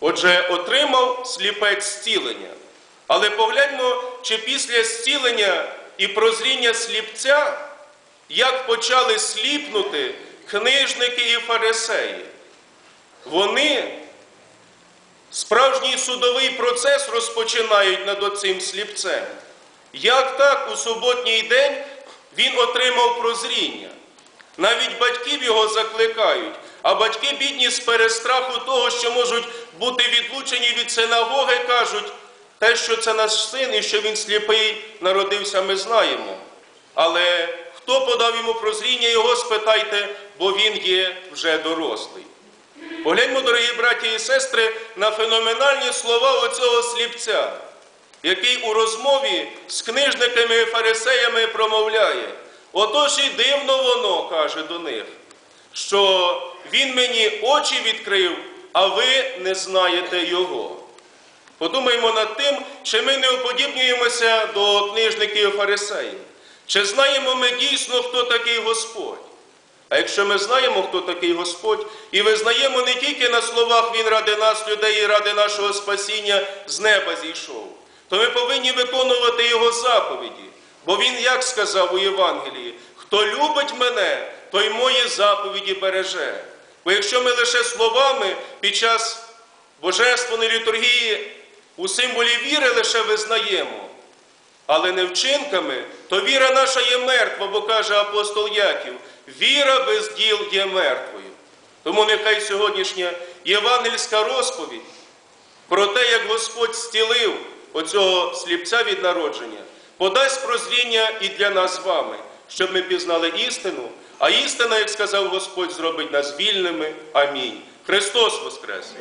Отже, отримав сліпець зцілення. Але погляньмо, чи після зцілення і прозріння сліпця, як почали сліпнути книжники і фарисеї. Вони справжній судовий процес розпочинають над оцим сліпцем. Як так у суботній день він отримав прозріння? Навіть батьків його закликають, а батьки бідні з перестраху того, що можуть бути відлучені від синагоги, кажуть, те, що це наш син і що він сліпий народився, ми знаємо. Але хто подав йому прозріння, його спитайте, бо він є вже дорослий. Погляньмо, дорогі браті і сестри, на феноменальні слова оцього сліпця, який у розмові з книжниками і фарисеями промовляє. Отож і дивно воно, каже до них, що він мені очі відкрив, а ви не знаєте його. Подумаймо над тим, чи ми не уподібнюємося до книжників фарисеїв. Чи знаємо ми дійсно, хто такий Господь? А якщо ми знаємо, хто такий Господь, і визнаємо не тільки на словах Він ради нас, людей, і ради нашого спасіння з неба зійшов, то ми повинні виконувати Його заповіді. Бо Він як сказав у Євангелії, хто любить мене, той мої заповіді береже. Бо якщо ми лише словами під час божественної літургії у символі віри лише визнаємо, але не вчинками, то віра наша є мертва, бо каже апостол Яків, віра без діл є мертвою. Тому нехай сьогоднішня євангельська розповідь про те, як Господь зцілив оцього сліпця від народження, подасть прозріння і для нас з вами, щоб ми пізнали істину, а істина, як сказав Господь, зробить нас вільними. Амінь. Христос Воскрес!